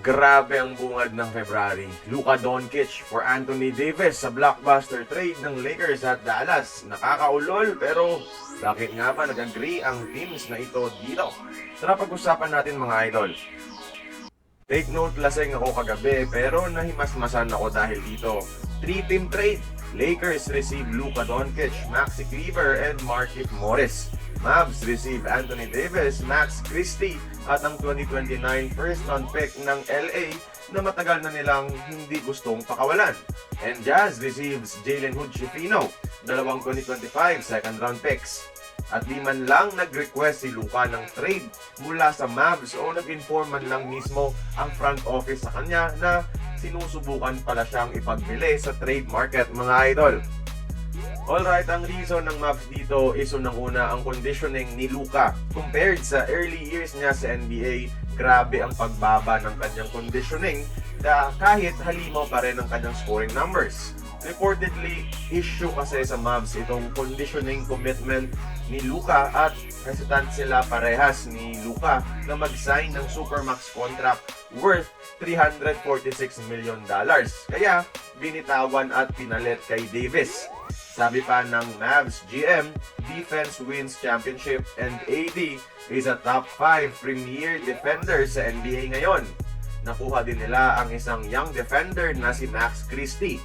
Grabe ang bungad ng February. Luka Doncic for Anthony Davis sa blockbuster trade ng Lakers at Dallas. Nakakaulol pero bakit nga ba nag-agree ang teams na ito dito? Tara pag-usapan natin mga idol. Take note lasing ako kagabi pero nahimasmasan ako dahil dito. Three-team trade. Lakers receive Luka Doncic, Maxi Kleber, and Markif Morris. Mavs receive Anthony Davis, Max Christie, at ang 2029 first round pick ng LA na matagal na nilang hindi gustong pakawalan. And Jazz receives Jalen Hood Schifino, dalawang 2025 second round picks. At di man lang nag-request si Luka ng trade mula sa Mavs o nag-inform man lang mismo ang front office sa kanya na sinusubukan pala siyang ipagbili sa trade market mga idol. Alright, ang reason ng Mavs dito is unang-una ang conditioning ni Luka. Compared sa early years niya sa NBA, grabe ang pagbaba ng kanyang conditioning kahit halimaw pa rin ang kanyang scoring numbers. Reportedly, issue kasi sa Mavs itong conditioning commitment ni Luka at hesitant sila parehas ni Luka na mag-sign ng Supermax contract worth 346 million dollars. Kaya binitawan at pinalit kay Davis. Sabi pa ng Mavs GM, defense wins championship and AD is a top 5 premier defender sa NBA ngayon. Nakuha din nila ang isang young defender na si Max Christie.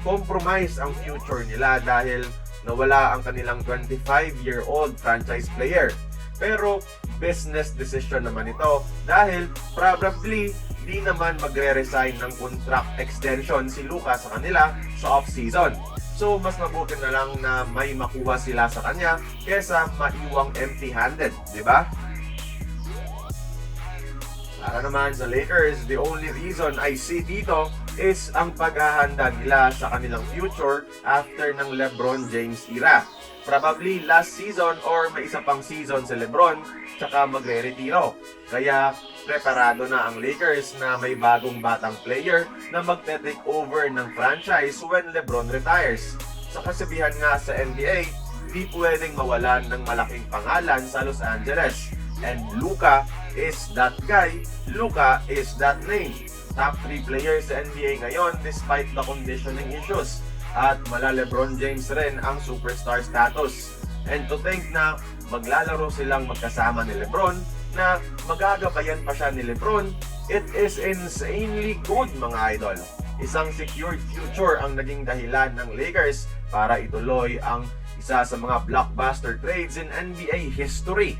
Compromise ang future nila dahil nawala ang kanilang 25-year-old franchise player. Pero business decision naman ito dahil probably di naman magre-resign ng contract extension si Luka sa kanila sa off-season. So, mas mabuti na lang na may makuha sila sa kanya kesa maiwang empty-handed, di ba? Para naman sa Lakers, the only reason I see dito is ang paghahanda nila sa kanilang future after ng LeBron James era. Probably last season or may isa pang season si LeBron tsaka magre-retiro. Kaya preparado na ang Lakers na may bagong batang player na magte-take over ng franchise when LeBron retires. Sa kasabihan nga sa NBA, di pwedeng mawalan ng malaking pangalan sa Los Angeles. And Luka is that guy, Luka is that name. Top 3 players sa NBA ngayon despite the conditioning issues. At mala LeBron James rin ang superstar status. And to think na maglalaro silang magkasama ni LeBron na magagabayan pa siya ni LeBron, it is insanely good mga idol. Isang secured future ang naging dahilan ng Lakers para ituloy ang isa sa mga blockbuster trades in NBA history.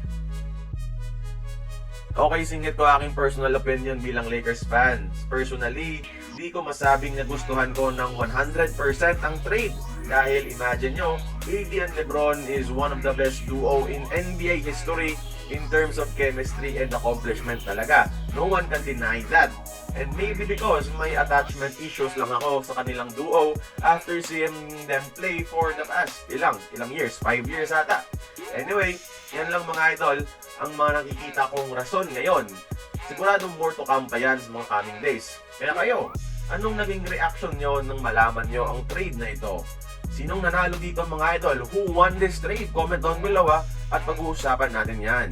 Okay, singit ko aking personal opinion bilang Lakers fans. Personally, di ko masabing nagustuhan ko ng 100% ang trade. Dahil imagine nyo, AD and LeBron is one of the best duo in NBA history in terms of chemistry and accomplishment talaga. No one can deny that. And maybe because may attachment issues lang ako sa kanilang duo after seeing them play for the past ilang, ilang years, 5 years ata. Anyway, yan lang mga idol, ang mga nakikita kong rason ngayon. Siguradong more to come pa yan sa mga coming days. Kaya kayo, anong naging reaction nyo nang malaman nyo ang trade na ito? Sinong nanalo dito mga idol? Who won this trade? Comment down below ha, at pag-uusapan natin yan.